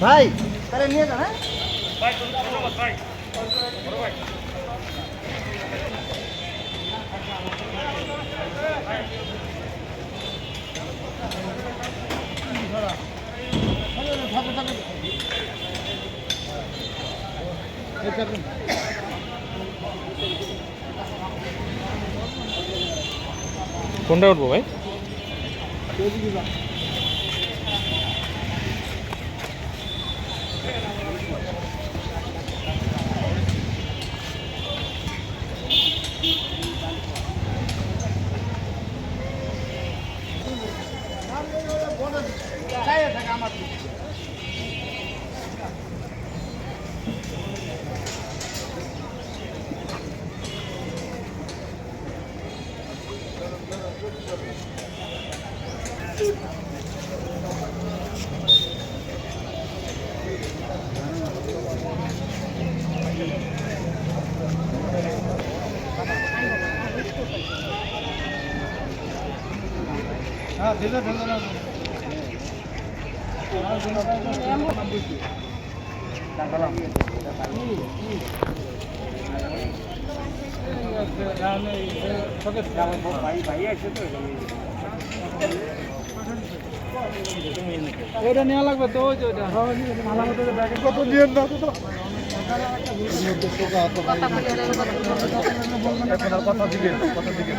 ভাই তাহলে নিয়ে যান হ্যাঁ? কোনটা উঠবো ভাই? Ah, dengar, dengar, dengar. ওইটা নেওয়া লাগবে তো কত দিয়ে কথা দিবেন কথা দিবেন।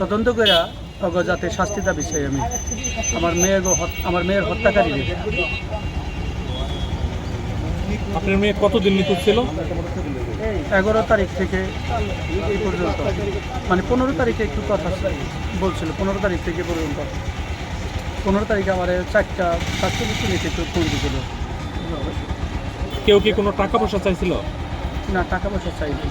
তদন্ত করে অগ যাতে শাস্তি দাবি চাই আমি। আমার মেয়ে আমার মেয়ের হত্যাকারী আপনার মেয়ে কতদিন নিখোঁজ ছিল? এগারো তারিখ থেকে এই পর্যন্ত। মানে পনেরো তারিখে একটু কথা বলছিল পনেরো তারিখ থেকে পর্যন্ত। পনেরো তারিখে আমার চারটা চারটে কিছু নিতে একটু ফোন দিয়েছিল কেউ কি কোনো টাকা পয়সা চাইছিল? না টাকা পয়সা চাইনি।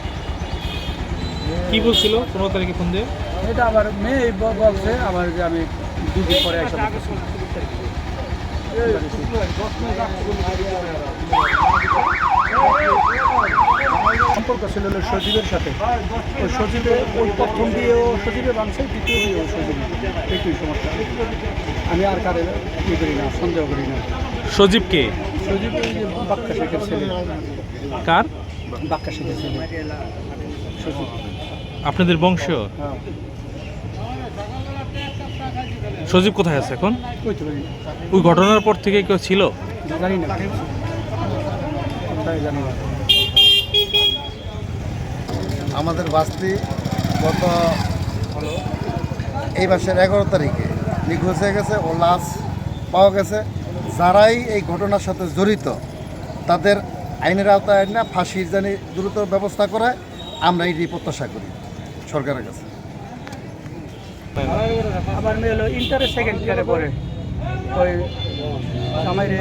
কি বলছিল? পনেরো তারিখে ফোন দিয়ে? এটা আমার মেয়ে বলছে আমার যে আমি দুদিন পরে সম্পর্ক ছিল সজীবের সাথে। ওই সজীবে ওই প্রথম দিয়েও সজীবে বাংছে দ্বিতীয় দিয়েও সজীব। একই সমস্যা। আমি আর কারে ই করি না সন্দেহ করি না। সজীব কে? সজীব ওই যে বাক্কা শেখের ছেলে। কার? বাক্কা শেখের ছেলে। সজীব। আপনাদের বংশ? হ্যাঁ। সজীব কোথায় আছে এখন? ওই ঘটনার পর থেকে কেউ ছিল? জানি না। জানি না আমাদের বাস্তি গত এই মাসের এগারো তারিখে নিখোঁজ হয়ে গেছে ও লাশ পাওয়া গেছে। যারাই এই ঘটনার সাথে জড়িত তাদের আইনের আওতায় না ফাঁসির জানি দ্রুত ব্যবস্থা করে আমরা এই প্রত্যাশা করি সরকারের কাছে। আমার মেয়ে হলো ইন্টারের সেকেন্ড ইয়ারে পড়ে। ওই আমারে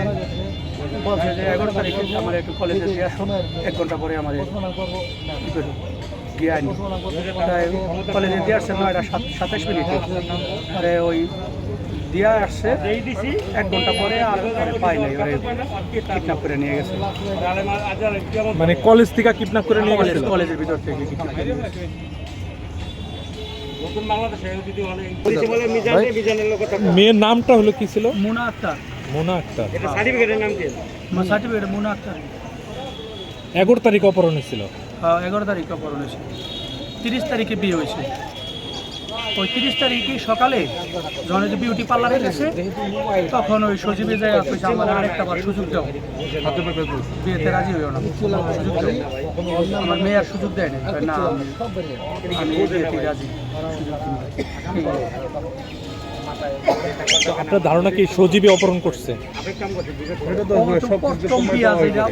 বলছে যে এগারো তারিখে আমার একটু কলেজে দিয়ে এক ঘণ্টা পরে আমার গিয়ে আনি তাই কলেজে দিয়ে আসছে নয়টা সাত সাতাশ মিনিটে। আরে ওই দিয়া আসছে এক ঘণ্টা পরে আর পাই নাই। ওরে কিডন্যাপ করে নিয়ে গেছে। মানে কলেজ থেকে কিডন্যাপ করে নিয়ে গেছিল? কলেজের ভিতর থেকে গেছে। মেয়ের নামটা হলো কি ছিল? মোনা আক্তার। মোনা আক্তার। সার্টিফিকেটের নাম কি? সার্টিফিকেট মুনা আক্তার। এগারো তারিখ অপহরণ ছিল হ্যাঁ, এগারো তারিখ অপহরণ হয়েছিল। তিরিশ তারিখে বিয়ে হয়েছে। ওই তিরিশ তারিখে সকালে যে বিউটি পার্লারে গেছে। তখন ওই সজীবে যায় কইছে আমার আরেকটা বার সুযোগ দাও বিয়েতে রাজি হইও না। সুযোগ দাও আমার মেয়ে আর সুযোগ দেয় না আমি- বিয়েতে রাজি। আপনার ধারণা কি সজীবে অপহরণ করছে?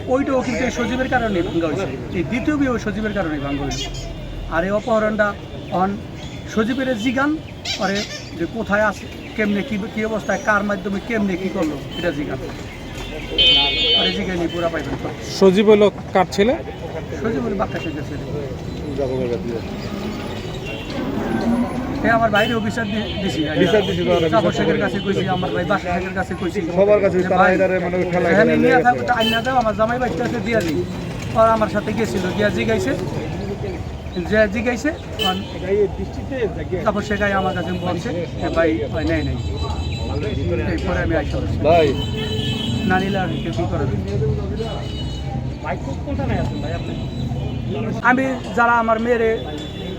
ওইটাও কিন্তু সজীবের কারণে ভাঙ্গা হয়েছে। এই দ্বিতীয় বিয়ে সজীবের কারণে ভাঙ্গা হয়েছে। আর এই অপহরণটা অন সজীবের জিগান পরে যে কোথায় আছে কেমনে কি কি অবস্থায় কার মাধ্যমে কেমনে কি করল এটা জিগান। আরে জিগানি পুরা পাইবেন সজীব হলো কার ছেলে? সজীব বাক্কা শেখের ছেলে। হ্যাঁ আমার বাইরে অফিসার দিছি বিচার দিছি জাফর শেখের কাছে কইছি আমার ভাই বাসা শেখের কাছে কইছি। সবার কাছে তারা ভাই, মানে খেলা হ্যাঁ, নিয়ে থাকো, আইনা দাও, আমার জামাই বাচ্চা আছে দিয়া দিই। আর আমার সাথে গেছিল গিয়া জিগাইছে। যে জিগাইছে তারপর সেটাই আমার কাছে বলছে যে ভাই নেই নেই। এরপরে আমি আইসা ভাই। না নিলে আর কেউ কি করে আমি যারা আমার মেয়েরে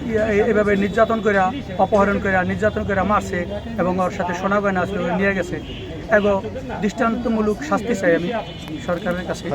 ইয়ে- এভাবে নির্যাতন করে অপহরণ করে নির্যাতন করে মারছে এবং ওর সাথে সোনা গয়না আসলে নিয়ে গেছে এবং দৃষ্টান্তমূলক শাস্তি চাই আমি সরকারের কাছে।